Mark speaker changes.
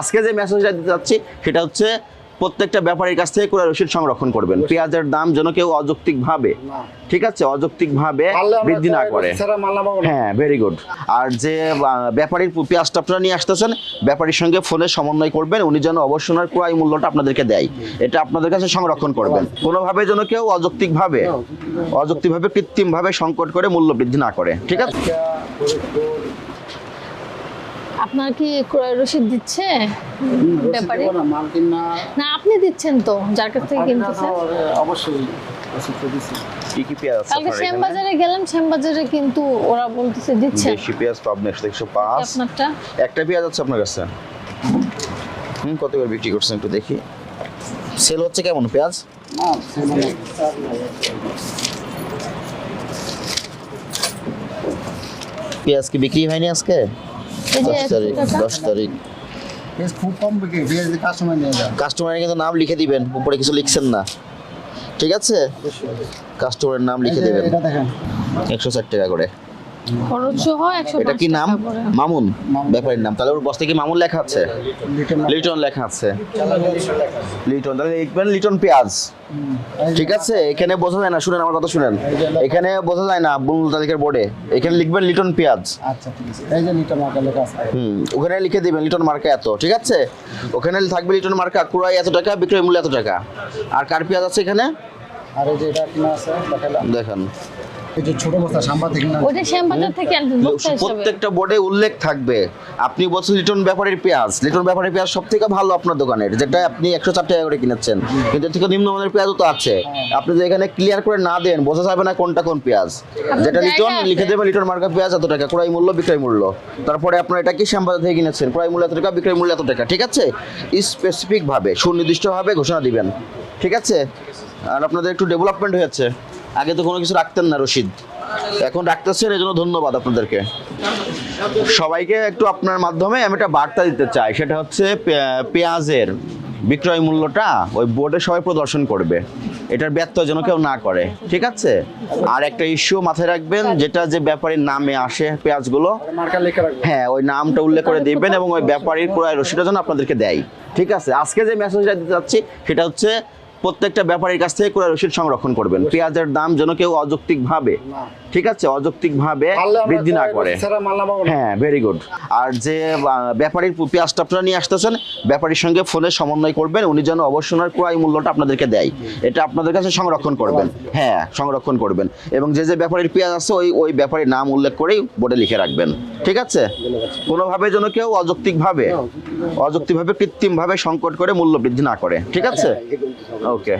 Speaker 1: আজকে যে মেসেজটা দিতে যাচ্ছি সেটা হচ্ছে প্রত্যেকটা ব্যাপারীর কাছ থেকে করে রসিদ সংরক্ষণ করবেন। পেঁয়াজের দাম যেন কেউ অযৌক্তিক ভাবে ঠিক আছে? অযৌক্তিক ভাবে বৃদ্ধি না করে। হ্যাঁ ভেরি গুড আর যে ব্যাপারীর পেঁয়াজটা আপনারা নিয়ে আসতেছেন ব্যাপারীর সঙ্গে ফোনে সমন্বয় করবেন। উনি যেন অবশ্যই ওনার ক্রয় মূল্যটা আপনাদেরকে দেয়। এটা আপনাদের কাছে সংরক্ষণ করবেন। কোনোভাবে যেন কেউ অযৌক্তিক ভাবে অযৌক্তিক ভাবে কৃত্রিম ভাবে সংকট করে মূল্য বৃদ্ধি না করে। ঠিক আছে?
Speaker 2: আপনার কি ক্রয় রসিদ দিচ্ছে ব্যাপারে? না আপনি দিচ্ছেন তো যার কাছ থেকে কিনতেছেন।
Speaker 3: অবশ্যই
Speaker 2: কালকে গেলাম কিন্তু ওরা বলতেছে দিচ্ছেন
Speaker 1: দেশি পেঁয়াজ তো আপনি একশো একশো পাঁচ
Speaker 2: আপনারটা?
Speaker 1: একটা পেঁয়াজ আছে আপনার কাছে? হুম কত করে বিক্রি করছেন একটু দেখি। সেল হচ্ছে কেমন পেঁয়াজ?
Speaker 3: না,
Speaker 1: পেঁয়াজ কি বিক্রি হয়নি আজকে? দশ তারিখ দশ তারিখ।
Speaker 3: খুব কম বিক্রি কাস্টমার নিয়ে যান।
Speaker 1: কাস্টমারের কিন্তু নাম লিখে দিবেন উপরে কিছু লিখছেন না। ঠিক আছে? কাস্টমারের নাম লিখে
Speaker 3: দেবেন
Speaker 1: দিবেন।
Speaker 3: এটা দেখেন।
Speaker 1: একশো ষাট টাকা করে।
Speaker 2: খরচ হয় একশো
Speaker 1: এটা কি নাম? মামুন। ব্যাপারীর নাম। তাহলে ওর বস্তায় কি মামুন লেখা আছে?
Speaker 3: লিটন
Speaker 1: লেখা। আছে। লিটন তাহলে লিখবেন লিটন পেঁয়াজ। ঠিক আছে? এখানে বোঝা যায় না শুনেন আমার কথা শুনেন। এখানে বোঝা যায় না বুল তালিকার বোর্ডে। এখানে লিখবেন লিটন পেঁয়াজ।
Speaker 3: আচ্ছা ঠিক আছে। এই যে লিটন মার্কা লেখা আছে।
Speaker 1: হুম ওখানে লিখে দিবেন লিটন মার্কা এত ঠিক আছে? ওখানে থাকবে লিটন মার্কা ক্রয় এত টাকা বিক্রয় মূল্য এত টাকা। আর কার পেঁয়াজ আছে এখানে?
Speaker 3: আর এই যে এটা কিনা আছে দেখালাম।
Speaker 1: দেখেন।
Speaker 3: এই যে ছোট বস্তা থেকে
Speaker 2: হিসাবে।
Speaker 1: প্রত্যেকটা বোর্ডে উল্লেখ থাকবে। আপনি বলছেন লিটন ব্যাপারের পেঁয়াজ। লিটন ব্যাপারের পেঁয়াজ সব থেকে ভালো আপনার দোকানের যেটা আপনি একশো চার টাকা করে কিনেছেন। কিন্তু এর থেকে নিম্নমানের পেঁয়াজও তো আছে। আপনি যদি এখানে ক্লিয়ার করে না দেন বোঝা যাবে না কোনটা কোন পেঁয়াজ। যেটা লিটন লিখে দেবেন লিটন মার্কা পেঁয়াজ এত টাকা ক্রয় মূল্য বিক্রয় মূল্য। তারপরে আপনার এটা কি শ্যামবাজার থেকে কিনেছেন? ক্রয় মূল্য এত টাকা বিক্রয় মূল্য এত টাকা ঠিক আছে? স্পেসিফিক ভাবে সুনির্দিষ্টভাবে ঘোষণা দিবেন। ঠিক আছে? আর আপনাদের একটু ডেভেলপমেন্ট হয়েছে। আগে তো কোনো কিছু রাখতেন না রশিদ। এখন রাখতেছেন এই জন্য ধন্যবাদ আপনাদেরকে। সবাইকে একটু আপনার মাধ্যমে আমি একটা বার্তা দিতে চাই সেটা হচ্ছে পেঁয়াজের বিক্রয় মূল্যটা ওই বোর্ডে সবাই প্রদর্শন করবে। এটার ব্যত্যয় যেন কেউ না করে ঠিক আছে? আর একটা ইস্যু মাথায় রাখবেন যেটা যে ব্যাপারীর নামে আসে পেঁয়াজগুলো হ্যাঁ ওই নামটা উল্লেখ করে দিবেন এবং ওই ব্যাপারীর ক্রয় রসিদটা যেন আপনাদেরকে দেয় ঠিক আছে? আজকে যে মেসেজটা দিতে চাচ্ছি সেটা হচ্ছে প্রত্যেকটা ব্যাপারীর কাছ থেকে কোরআন রসিদ সংরক্ষণ করবেন পেঁয়াজের দাম যেন কেউ অযৌক্তিক ভাবে
Speaker 3: না।
Speaker 1: ঠিক আছে? অযৌক্তিক ভাবে বৃদ্ধি না করে। হ্যাঁ ভেরি গুড আর যে ব্যাপারীর পেঁয়াজটা আপনারা নিয়ে আসতেছেন ব্যাপারীর সঙ্গে ফোনে সমন্বয় করবেন উনি যেন অবশ্যই ওনার ক্রয় মূল্যটা আপনাদেরকে দেয়। এটা আপনাদের কাছে সংরক্ষণ করবেন। হ্যাঁ সংরক্ষণ করবেন। এবং যে যে ব্যাপারীর পেঁয়াজ আছে ওই ওই ব্যাপারীর নাম উল্লেখ করেই বোর্ডে লিখে রাখবেন। ঠিক আছে? কোনোভাবে যেন কেউ অযৌক্তিক ভাবে অযৌক্তিক ভাবে কৃত্রিম ভাবে সংকট করে মূল্য বৃদ্ধি না করে। ঠিক আছে? ওকে